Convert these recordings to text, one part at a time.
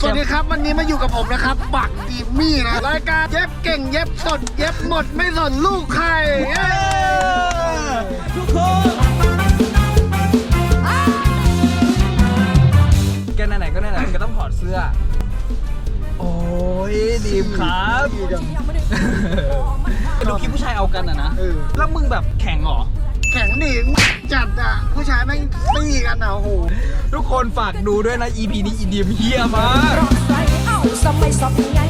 สวัสดีครับวันนี้มาอยู่กับผมนะครับ บักดีมี่นะรายการเย็บเก่งเย็บสดเย็บหมดไม่สนลูกใครเย้ทุกคนแกไหนๆก็ไหนๆก็ต้องถอดเสื้อ โอ้ยดีมครับดีจังดูคลิปผู้ชายเอากันอะนะเออแล้วมึงแบบแข่งเหรอ แข็งหนิงจั คนฝากดูด้วยนะ EP นี้อีดีมเฮียมากใส่เอาสมัยสอบใหญ่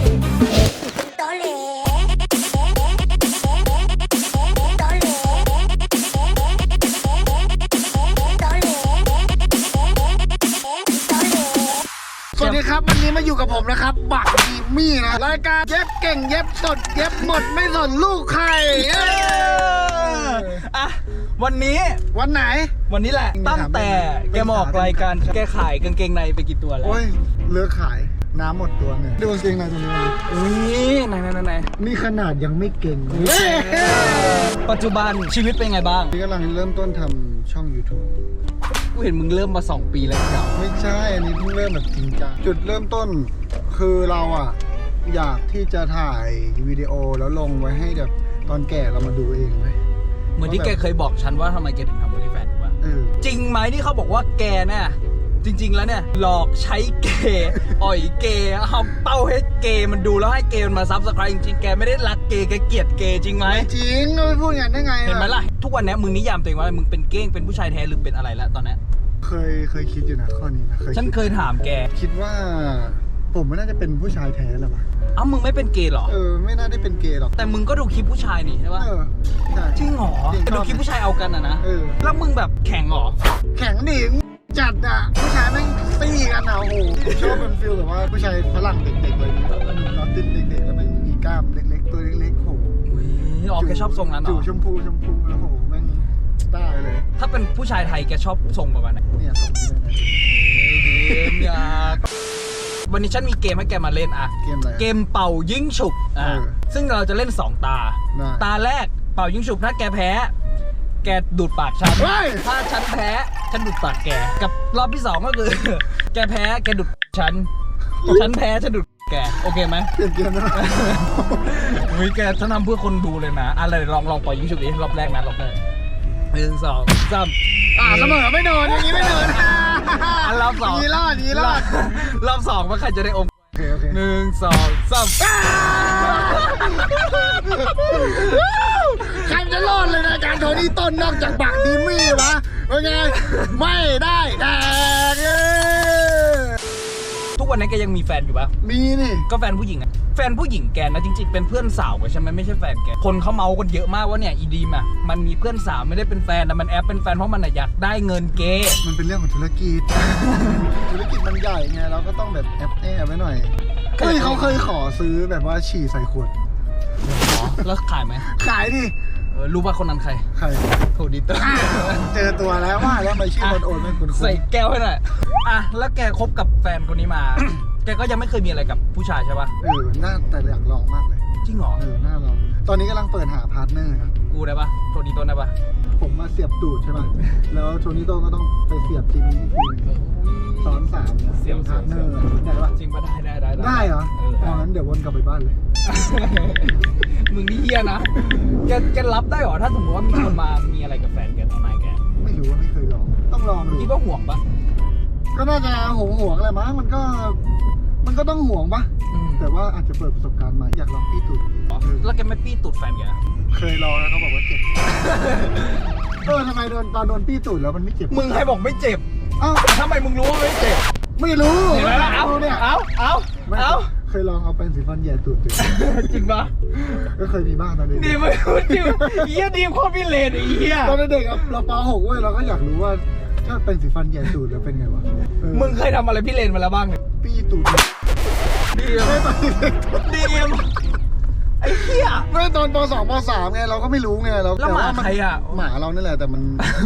ตอแหลตอแหลตอแหลตอแหลสวัสดีครับ วันนี้มาอยู่กับผมนะครับ บักดีมี่นะ รายการเย็บเก่งเย็บสด เย็บหมดไม่สนลูกใครเย้อะ วันนี้วันไหน วันนี้แหละ ตั้งแต่แกมาออกรายการแกขายกางเกงในไปกี่ตัวแล้วโอ้ยเลิกขายน้ำหมดตัวเนี่ยดูกางเกงในตัวนี้มันดิอุ้ยไหนไหนไหนไหนนี่ขนาดยังไม่เก่งปัจจุบันชีวิตเป็นไงบ้างนี่กำลังเริ่มต้นทำช่อง YouTube กูเห็นมึงเริ่มมา 2 ปีแล้วเก่าไม่ใช่ อันนี้เพิ่งเริ่มแบบจริงจังจุดเริ่มต้นคือเราอะอยากที่จะถ่ายวิดีโอแล้วลงไว้ให้แบบตอนแก่เรามาดูเองไหมเหมือนที่แกเคยบอกฉันว่าทำไมแกถึงทำ จริงไหมที่เขาบอกว่าแกเนี่ยจริง ๆ แล้วเนี่ย หลอกใช้เกย์อ่อยเกย์เอาเป้าให้เกย์มันดูแล้วให้เกย์มันมาซับสไครต์จริงๆแกไม่ได้รักเกย์แกเกลียดเกย์จริงไหมไม่จริงเราไปพูดอย่างนั้นได้ไงอเห็นไหมล่ะ ทุกวันเนี้ยมึงนิยามตัวเองว่ามึงเป็นเก้งเป็นผู้ชายแท้หรือเป็นอะไรแล้วตอนเนี้ยเคยเคยคิดอยู่นะข้อนี้นะเคยฉันคิดเคยถามแก คิดว่า ผมไม่น่าจะเป็นผู้ชายแท้หรอวะเอ้ามึงไม่เป็นเกย์เหรอ เออไม่น่าได้เป็นเกย์หรอกแต่มึงก็ดูคลิปผู้ชายนี่ใช่ป่ะเออใช่ จริงเหรอจริง ดูคลิปผู้ชายเอากันอะนะ เออ แล้วมึงแบบแข่งเหรอ แข็งหนิงจัดอะผู้ชายแม่งซี่กันอะโอ้โหผมชอบเป็นฟิลแบบว่าผู้ชายฝรั่งเด็กๆเลยแบบว่าลอตินเด็กๆแล้วแม่งมีกล้ามเล็กๆ ตัวเล็กๆโอ้โหอุ้ยอ๋อแกชอบทรงนั้นเหรจู่อ ชมพูชมพูแล้วโหแม่งได้เลยถ้าเป็นผู้ชายไทยแกชอบทรงประมาณไหนเนี่ยตรงนี้เลยนะเกมอยาก วันนี้ฉันมีเกมให้แกมาเล่นอะเกมอะไรเกมเป่ายิงฉุบอะเออซึ่งเราจะเล่น2ตา ได้ตาแรกเป่ายิงฉุบถ้าแกแพ้ แกดูดปากฉันเฮ้ย ถ้าฉันแพ้ฉันดูดปากแก กับรอบที่สองก็คือ แกแพ้แกดูดฉัน ฉันแพ้ฉันดูดแกโอเคไหม เปลี่ยนเกมได้ไหมวิแกฉันทำเพื่อคนดูเลยนะ อะไรลองลองปล่อยยิงฉุบดิรอบแรกนะรอบแรกหนึ่งสองสามอ่าเสมอไม่โดนอย่างนี้ไม่โดนอั นรอบสองยีรอดยีรอดรอบสองว่าใครจะได้อมโอเคโอเคหนึ่งสองสามใครมันจะรอดเลยในการโทนี่ต้นนอกจากบักดีมี่วะเป็นไง ไม่ได้แดกเอ้ยทุก วันนี้แกยังมีแฟนอยู่ปะมีนี่ ก็แฟนผู้หญิงอะแฟนผู้หญิงแกนะจริงๆเป็นเพื่อนสาวกับใช่ไหมไม่ใช่แฟนแกคนเขาเมากันเยอะมากว่าเนี่ยอีดีมอะมันมีเพื่อนสาวไม่ได้เป็นแฟนนะมันแอบเป็นแฟนเพราะมันอะอยากได้เงินเกย์มันเป็นเรื่องของธุรกิจ ธุรกิจมันใหญ่ไงเราก็ต้องแบบแอบแอบไว้หน่อยเฮ้ยเขาเคยขอซื้อแบบว่าฉี่ใส่ขวด แล้วขายไหมขายดิเออรู้ป่ะคนนั้นใคร ใครโคดิเตอร์เจอตัวแล้วว่าแล้วทำไมชื่อคนโอนไม่คุณคุณใส่แก้วให้หน่อยอะแล้วแกคบกับแฟนคนนี้มา แกก็ยังไม่เคยมีอะไรกับผู้ชายใช่ปะเออน่าแต่อยากลองมากเลย จริงเหรอเออน่าลองตอนนี้กำลังเปิดหาพาร์ทเนอร์นะ กูได้ปะโคดิโตได้ปะผมมาเสียบตูดใช่ป่ะ แล้วโทนี่โต้ก็ต้องไปเสียบทีนี้อีกทีหนึ่งซ้อนสามนะเสียบพาร์ทเนอร์ได้ปะจริงปะได้ได้ได้ได้เหรอเออเอางั้นเดี๋ยววนกลับไปบ้านเลย มึงนี่เฮียนะแกแกรับได้เหรอ ถ้าสมมติว่ามีคนมามีอะไรกับแฟนแกตอนไหนแก ไม่รู้ว่าไม่เคยลอง ต้องลองดูคิดว่าห่วงปะก็น่าจะห่วงห่วงๆแหละมั้งมันก็ มันก็ต้องห่วงปะอืมแต่ว่าอาจจะเปิดประสบการณ์ใหม่อยากลองพี่ตูด แล้วแกไม่ปี้ตูดแฟนแกเคยลองแล้วเขาบอกว่าเจ็บเออทำไมโดนตอนโดนพี่ตูดแล้วมันไม่เจ็บมึงใครบอกไม่เจ็บเอ้าทำไมมึงรู้ว่าไม่เจ็บไม่รู้เห็นไหมล่ะเอาเนี่ยเอาเอาไม่เอาเคยลองเอาแปรงสีฟันแย่ตูดดูจริงปะก็เคยมีบ้างตอนเด็กดีไม่รู้จริงเฮียดีมโคตรพิเรนไอ้เฮียตอนเด็กๆอะเราป .6 เว้ยเราก็อยากรู้ว่าถ้าแปรงสีฟันแย่ตูดแล้วเป็นไงวะเออมึงเคยทำอะไรพิเรนมาแล้วบ้างเนี่ยปี้ตูด ดีมไม่ตอนเด็กดีมไอ้เฮียไม่ตอนป .2 ป .3 ไงเราก็ไม่รู้ไงเราแล้วหมาต่นใครอะ หมาเรานี่แหละแต่มัน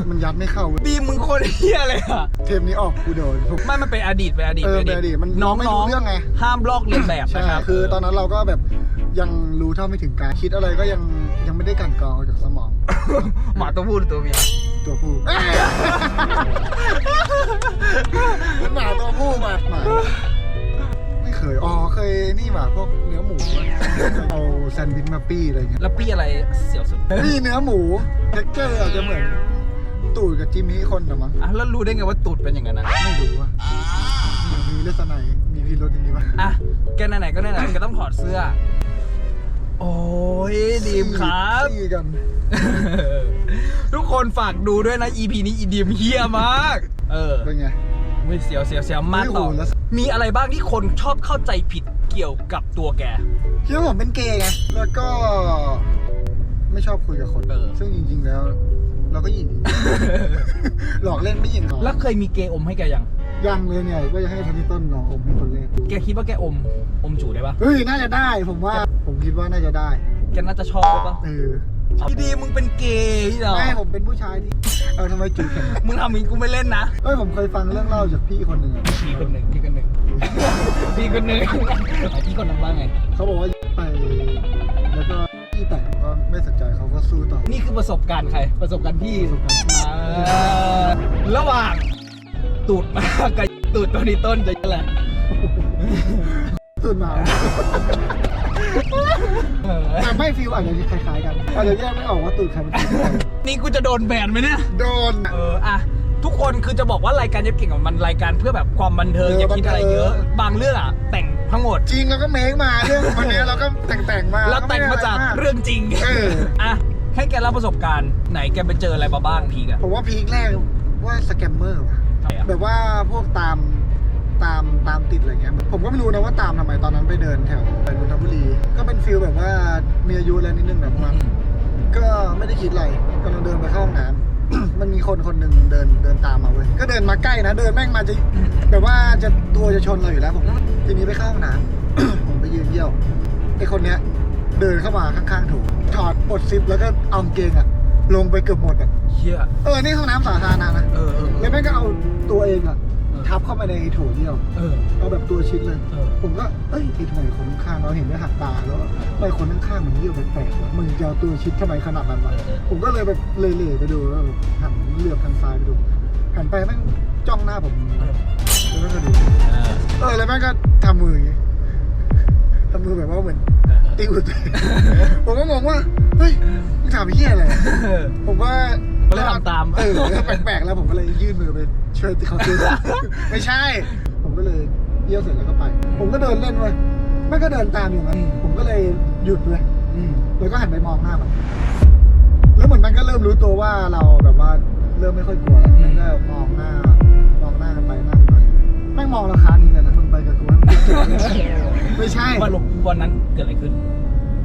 มันยัดไม่เข้าเว้ยดีมมึงโคตรเฮียเลยอะเทปนี้ออกกูโดน ไม่มันเป็นอดีตเป็นอดีตเออเป็นอดีตมันน้องไม่รู้น้องเรื่องไง ห้ามลอกเลียนแบบใช่นะครับคือตอนนั้นเราก็แบบยังรู้เท่าไม่ถึงการคิดอะไรก็ยังยังไม่ได้กลันกรองออกจากสมอง หมาตัวผู้หรือตัวเมียตัวผู้มันหมาตัวผู้มาหมา ยนี่หว่าพวกเนื้อหมูอะเอาแซนด์วิชมาปี้อะไรเงี้ย แล้วปี้อะไรเสียวสุดปี้เนื้อหมูเท็กเจอร์อาจจะเหมือน ตูดกับจิมมี่คนแต่มั้งอะแล้วรู้ได้ไงว่าตูดเป็นอย่างนั้นนะไม่รู้ว่ามีลักษณะมีพิรุธอย่างนี้ปะอะแกไหนๆก็ไหนๆแกต้องถอดเสื้อ โอ้ยดีมครับ ซี่กัน ทุกคนฝากดูด้วยนะ EP นี้อีดีมเฮียมาก เออ เป็นไง ไม่เสียวเสียวเสียวมากไม่ต่อโหแล้ว มีอะไรบ้างที่คนชอบเข้าใจผิดเกี่ยวกับตัวแก คิดว่าผมเป็นเกย์ไง แล้วก็ไม่ชอบคุยกับคน เออ ซึ่งจริงๆแล้ว เราก็หยิง หลอกเล่นไม่หยิงหรอกแล้วเคยมีเกย์อมให้แกยัง ยังเลยเนี่ยก็จะให้ทันทีต้นลองผมเป็นคนเล่นแกคิดว่าแกอม อมจูได้ปะเฮ้ยน่าจะได้ ผมว่า ผมคิดว่าน่าจะได้ แกน่าจะชอบด้วยปะเออ พี่ดีมึงเป็นเกย์เหรอไม่ผมเป็นผู้ชายที่เออทำไมจุดกันมึงทำอย่างนี้กูไม่เล่นนะ เอ้ยผมเคยฟังเรื่องเล่าจากพี่คนหนึ่งอะพี่คนหนึ่งพี่คนหนึ่งพี่คนหนึ่งพี่คนนั้นว่าไง เขาบอกว่าไป แล้วก็พี่แต่งก็ไม่สนใจเขาก็สู้ต่อนี่คือประสบการณ์ใคร ประสบการณ์พี่ประสบการณ์พี่อ่าระหว่างตูดมากับตูดตัวนี้ต้นจะอะไร ตื่นมาเออ แต่ไม่ฟิลอาจจะคล้ายๆกันอาจจะแยกไม่ออกว่าตูดใครเป็นตูดใครนี่กูจะโดนแบนไหมเนี่ย โดนเอออะทุกคนคือจะบอกว่ารายการเย็บเก่งของมันรายการเพื่อแบบความบันเทิงเอออย่าคิดอะไรเยอะบันเทิงบางเรื่องอะแต่งทั้งหมด จริงแล้วก็เมคมาเรื่องวันนี้เราก็แต่งแต่งๆมาแล้วแต่งมาจากเรื่องจริงเอออะให้แกเล่าประสบการณ์ไหนแกไปเจออะไรมาบ้างพีกอะผมว่าพีคแรกว่าสแกมเมอร์ว่ะใช่อะแบบว่าพวกตาม ตามตามติดอะไรเงี้ยผมก็ไม่รู้นะว่าตามทำไมตอนนั้นไปเดินแถวไปนนทบุรี ก็เป็นฟิลแบบว่ามีอายุแล้วนิดนึงแบบประมาณก็ไม่ได้คิดอะไรกำลังเดินไปเข้าห้องน้ำ มันมีคนคนหนึ่งเดินเดินตามมาเว้ยก็เดินมาใกล้นะ เดินแม่งมาจะแบบว่าจะตัวจะชนเราอยู่แล้วผมก็ทีนี้ไปเข้าห้องน้ำ ผมไปยืนเยี่ยวไอคนเนี้ยเดินเข้ามาข้างๆถูถอดปลดซิปแล้วก็เอากางเกงอะลงไปเกือบหมดอะเชี่ยเออนี่ห้องน้ำสาธารณะนะเออเออแล้วแม่งก็เอาตัวเองอะ ทับเข้าไปในโถเดียวเออ เอาแบบตัวชิดเลย เออ ผมก็เอ้ยไอ้ทำไมคนข้างๆเราเห็นด้วยหักตาแล้วทำไมคนข้างๆมันเยี่ยวแปลกๆวะมึงจะเอาตัวชิดทำไมขนาดนั้นวะผมก็เลยแบบเล่ๆไปดูแล้วแบบหันเหลือบทางซ้ายไปดูหันไปแม่งจ้องหน้าผมแล้วแม่งก็ดูเออเออแล้วแม่งก็ทำมืออย่างงี้ทำมือแบบว่าเหมือนติ้วตัวเองผมก็งงว่าเฮ้ยมึงทำไอ้เหี้ยอะไรเออผมก็ ก็เลยทำตาม เออแล้วแปลกๆแล้วผมก็เลยยื่นมือไปช่วยเขาซื้อไม่ใช่ ผมก็เลยเยี่ยวเสร็จแล้วก็ไป ผมก็เดินเล่นเว้ยแม่งก็เดินตามอยู่งั้นผมก็เลยหยุดเลยอืมแล้วก็หันไปมองหน้ามันแล้วเหมือนมันก็เริ่มรู้ตัวว่าเราแบบว่าเริ่มไม่ค่อยกลัวแล้วมันก็มองหน้ามองหน้ากันไปหน้ากันไปแม่งมองเราค้างนี้เลยนะมึงไปกับกูมึงเจอไม่ใช่วันลงวันนั้นเกิดอะไรขึ้น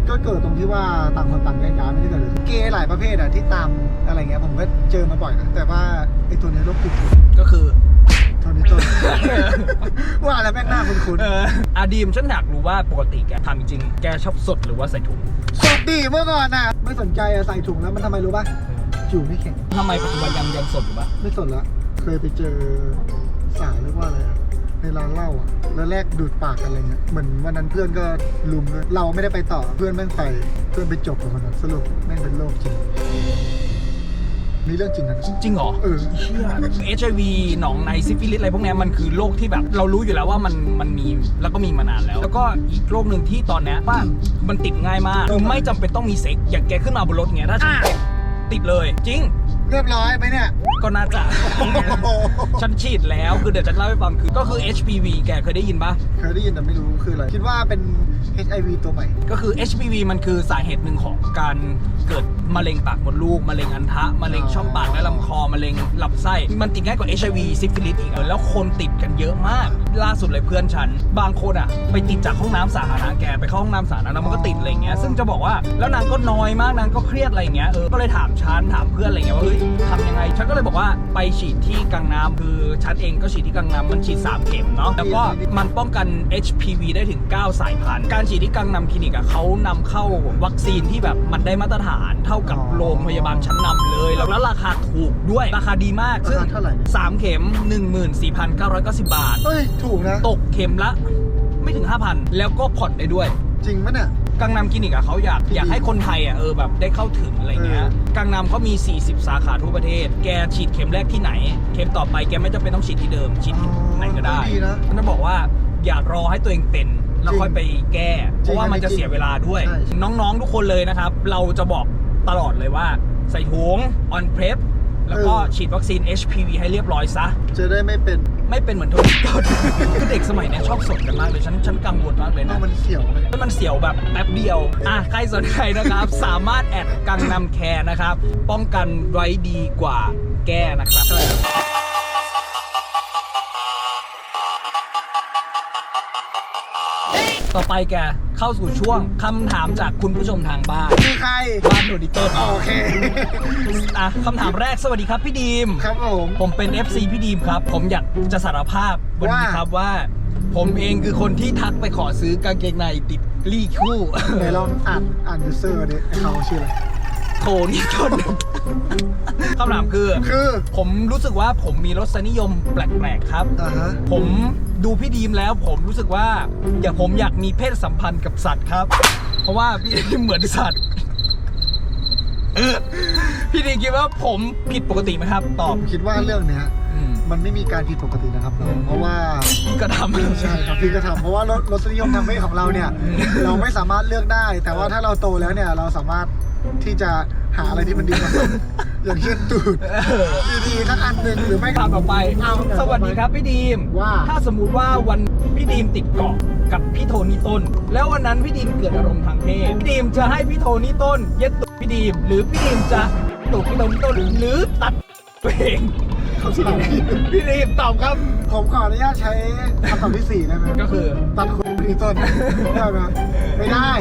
ก็เกิดตรงที่ว่าต่างคนต่างแยกย้ายไม่ได้เกิดเลยเกย์หลายประเภทอะที่ตามอะไรเงี้ยผมก็เจอมาบ่อยนะแต่ว่าไอ้ตัวเนี้ยโรคติดสุดก็คือโทนี่ต้นว่าแล้วแม่งหน้าคุ้นเอออาดีมฉันอยากรู้ว่าปกติแกทำจริงๆแกชอบสดหรือว่าใส่ถุงๆสดดีเมื่อก่อนน่ะไม่สนใจอะใส่ถุงแล้วมันทำไมรู้ป่ะจูไม่แข็งทำไมปัจจุบันยังยังสดอยู่ปะไม่สนละเคยไปเจอสาวเรียกว่าอะไรอะใน ร้านเหล้าอะแล้วแลกดูดปากกันอะไรเงี้ยเหมือนวันนั้นเพื่อนก็ลุมด้วยเราไม่ได้ไปต่อเพื่อนแม่งไปเพื่อนไปจบกับคนนั้นสรุปแม่งเป็นโรคจริงนี่เรื่องจริงนะจริงเหรอเออเชี่ย HIV หนองในซิฟิลิสอะไรพวกเนี้ยมันคือโรคที่แบบ เรารู้อยู่แล้วว่ามันมันมีแล้วก็มีมานานแล้ว แล้วก็อีกโรคหนึ่งที่ตอนเนี้ยว่ามันติดง่ายมากคือไม่จำเป็นต้องมีเซ็กอย่างแกขึ้นมาบนรถเงี้ยถ้าฉันติดติดเลยจริง เรียบร้อยไหมเนี่ย ก็น่าจะฉันฉีดแล้วคือเดี๋ยวจะเล่าให้ฟังคือก็คือ HPV แกเคยได้ยินปะเคยได้ยินแต่ไม่รู้คืออะไร คิดว่าเป็น HIV ตัวใหม่ ก็คือ HPV มันคือสาเหตุหนึ่งของการเกิดมะเร็งปากมดลูก มะเร็งอันทะ มะเร็งช่องปากและลำคอ มะเร็งลำไส้ มันติดง่ายกว่า HIV ซิฟิลิสอีกอะแล้วคนติดกันเยอะมาก ล่าสุดเลยเพื่อนฉัน บางคนอะ ไปติดจากห้องน้ำสาธารณะแกไปเข้าห้องน้ำสาธารณะแล้วมันก็ติดอะไรเงี้ยซึ่งจะบอกว่าแล้วนางก็นอยมากนางก็เครียดอะไรเงี้ยเออก็เลยถามฉันถามเพื่อนอะไรเงี้ยว่าเฮ้ยทำยังไง ฉันก็เลยบอกว่าไปฉีดที่กังน้ำคือฉันเองก็ฉีดที่กังน้ำมันฉีดสามเข็มเนาะแล้วก็มันป้องกัน HPV ได้ถึง 9 สายพันธุ์การฉีดที่กังนำคลินิกอะเขานำเข้าวัคซีนที่แบบมันได้มาตรฐานเท่ากับอ๋อโรงพยาบาลชั้นนำเลยแล้วแล้วราคาถูกด้วยราคาดีมากซึ่งราคาเท่าไหร่เนี่ย3เข็ม 14,990 บาท เฮ้ย ถูกนะ ตกเข็มละไม่ถึง 5,000 แล้วก็ผ่อนได้ด้วย จริงปะเนี่ย กังนำคลินิกอะเขาอยากอยากให้คนไทยอะเออแบบได้เข้าถึงอะไรเงี้ย เออ กังนำเขามี 40 สาขาทั่วประเทศ แกฉีดเข็มแรกที่ไหน เข็มต่อไปแกไม่จำเป็นต้องฉีดที่เดิม ฉีดที่ไหนก็ได้ ดีนะ มันจะบอกว่าอย่ารอให้ตัวเองเป็นแล้วค่อยไปแก้ เพราะว่ามันจะเสียเวลาด้วย ใช่ใช่น้องๆทุกคนเลยนะครับ เราจะบอกตลอดเลยว่า ใส่ถุง on prep แล้วก็ฉีดวัคซีน HPV ให้เรียบร้อยซะ จะได้ไม่เป็นไม่เป็นเหมือนโทนี่ต้นคือเด็กสมัยเนี้ยชอบสนกันมากเลยฉันฉันกังวลมากเลยเอานะมันเสียวเลยแล้วมันเสียวแบบแป๊บเดียว อะใครสนใจนะครับ สามารถแอดกังนำแคร์นะครับ ป้องกันไว้ดีกว่าแก้นะครับ ต่อไปแกเข้าสู่ช่วงคำถามจากคุณผู้ชมทางบ้านคือใคร บ้านโดดิเตอร์โอเค อะคำถามแรกสวัสดีครับพี่ดีม ครับผม ผมเป็น FC พี่ดีมครับ ผมอยากจะสารภาพวันนี้ว่า ครับว่า ผมเองคือคนที่ทักไปขอซื้อกางเกงในติดลี่คู่ ไหนลองอ่านอ่านยูเซอร์ดิเขาชื่ออะไร โทนี่ต้น คำถามคือ คือผมรู้สึกว่าผมมีรสนิยมแปลกๆครับ อ่าฮะผมดูพี่ดีมแล้วผมรู้สึกว่า อย่าผมอยากมีเพศสัมพันธ์กับสัตว์ครับ เพราะว่าพี่ดีมเหมือนสัตว์เออพี่ดีมคิดว่าผมผิดปกติไหมครับ ตอบคิดว่าเรื่องเนี้ย อืมมันไม่มีการผิดปกตินะครับน้องเพราะว่าพี่ก็ทำ ใช่ครับพี่ก็ทำเพราะว่ารสรสนิยมทางเพศของเราเนี่ยอืมเราไม่สามารถเลือกได้ แต่ว่าถ้าเราโตแล้วเนี่ยเราสามารถ ที่จะหาอะไรที่มันดีกว่าอย่างเช่นตูดเออดีๆสักอันหนึ่งหรือไม่ถามต่อไปเอาสวัสดีครับพี่ดีมว่า ถ้าสมมุติว่าวันพี่ดีมติดเกาะกับพี่โทนี่ต้น แล้ววันนั้นพี่ดีมเกิดอารมณ์ทางเพศพี่ดีมจะให้พี่โทนี่ต้น เย็ดตุกพี่ดีมหรือพี่ดีมจะตุกพี่โทนี่ต้นหรือตัดตัวเองเขาสลับพี่ดีมตอบครับ ผมขออนุญาตใช้คำตอบที่สี่ได้ไหมก็คือ ตัดคนที่ต้นได้ไหมไม่ได้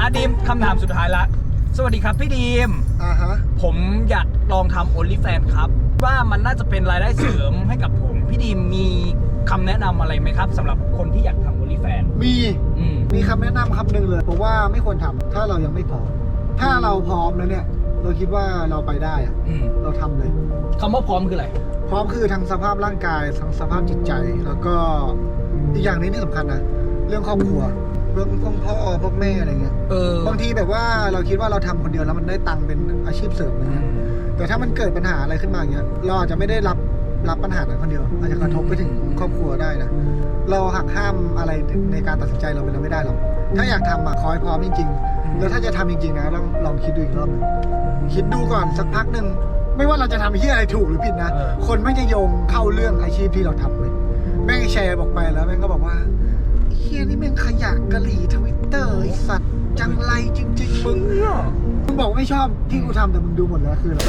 อาดีมคำถามสุดท้ายละ สวัสดีครับพี่ดีม อ่าฮะ ผมอยากลองทำ OnlyFans ครับ ว่ามันน่าจะเป็นรายได้เสริม ให้กับผม พี่ดีมมีคำแนะนำอะไรไหมครับสำหรับคนที่อยากทำ OnlyFans มี อืม มีคำแนะนำคำหนึ่งเลยผมว่าไม่ควรทำถ้าเรายังไม่พร้อม ถ้าเราพร้อมแล้วเนี่ย เราคิดว่าเราไปได้อะอืมเราทำเลย คำว่าพร้อมคืออะไร พร้อมคือทั้งสภาพร่างกายทั้งสภาพจิตใจ แล้วก็อีกอย่างหนี้ที่สำคัญนะ เรื่องครอบครัว เรื่องพวกพ่อพวกแม่อะไรเงี้ยเออบางทีแบบว่าเราคิดว่าเราทำคนเดียวแล้วมันได้ตังค์เป็นอาชีพเสริมอะไรอืเงี้ยมแต่ถ้ามันเกิดปัญหาอะไรขึ้นมาอย่างเงี้ยเราอาจจะไม่ได้รับรับปัญหานั้นคนเดียว อาจจะกระทบไปถึงครอบครัวได้นะเราหักห้ามอะไรในการตัดสินใจเราไปแล้วไม่ได้หรอกถ้าอยากทำอะขอให้พร้อมจริงๆแล้วถ้าจะทำจริงๆนะลองลองคิดดูอีกรอบหนึงคิดดูก่อนสักพักหนึ่งไม่ว่าเราจะทำที่อะไรถูกหรือผิดนะเออคนไม่งจะโยงเข้าเรื่องอาชีพที่เราทำเลย แม่งแชร์บอกไปแล้วแม่งก็บอกว่า เฮียนี่แม่งขยะกะหรี่ทวิตเตอร์ไอสัตว์จังไรจริง ๆ มึงมึงบอกไม่ชอบที่กูทำแต่มึงดูหมดแล้วคืออะไร